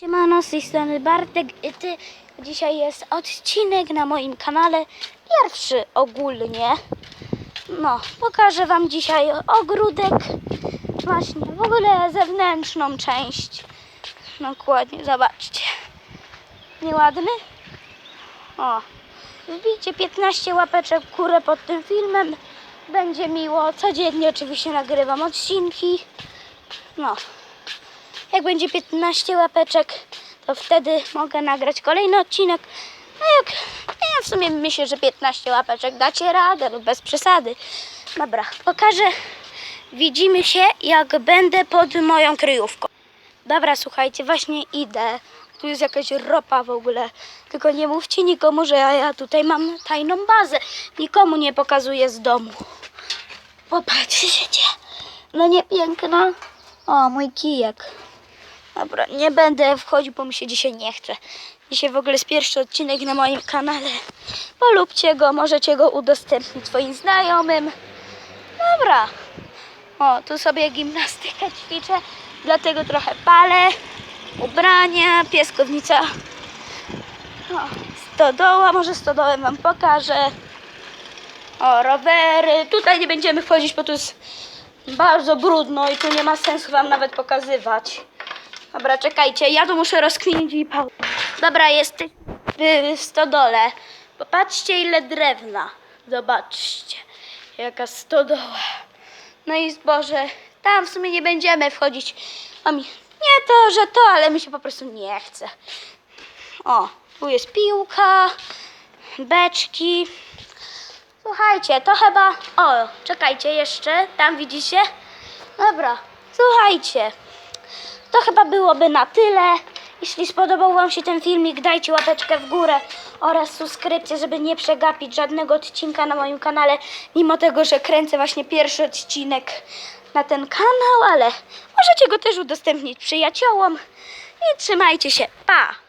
Siemano, z tej strony Bartek i ty. Dzisiaj jest odcinek na moim kanale, pierwszy ogólnie. No, pokażę wam dzisiaj ogródek, właśnie w ogóle zewnętrzną część. Dokładnie, zobaczcie. Nieładny? O, wbijcie 15 łapeczek w pod tym filmem. Będzie miło. Codziennie oczywiście nagrywam odcinki. No, jak będzie 15 łapeczek, to wtedy mogę nagrać kolejny odcinek. A jak ja w sumie myślę, że 15 łapeczek dacie radę lub bez przesady. Dobra, pokażę. Widzimy się, jak będę pod moją kryjówką. Dobra, słuchajcie, właśnie idę. Tu jest jakaś ropa w ogóle. Tylko nie mówcie nikomu, że ja, ja tutaj mam tajną bazę. Nikomu nie pokazuję z domu. Popatrzcie. No nie piękna. O, mój kijek. Dobra, nie będę wchodził, bo mi się dzisiaj nie chce. Dzisiaj w ogóle jest pierwszy odcinek na moim kanale. Polubcie go, możecie go udostępnić swoim znajomym. Dobra. O, tu sobie gimnastykę ćwiczę, dlatego trochę palę. Ubrania, pieskownica. O, stodoła, może stodołę wam pokażę. O, rowery. Tutaj nie będziemy wchodzić, bo tu jest bardzo brudno i tu nie ma sensu wam nawet pokazywać. Dobra, czekajcie, ja tu muszę rozkminić i pał. Dobra, jesteś w stodole. Popatrzcie ile drewna. Zobaczcie, jaka stodoła. No i zboże, tam w sumie nie będziemy wchodzić. A mi, nie to, że to, ale mi się po prostu nie chce. O, tu jest piłka, beczki. Słuchajcie, to chyba. O, czekajcie jeszcze, tam widzicie? Dobra, słuchajcie. To chyba byłoby na tyle. Jeśli spodobał Wam się ten filmik, dajcie łapeczkę w górę oraz subskrypcję, żeby nie przegapić żadnego odcinka na moim kanale. Mimo tego, że kręcę właśnie pierwszy odcinek na ten kanał, ale możecie go też udostępnić przyjaciołom. I trzymajcie się. Pa!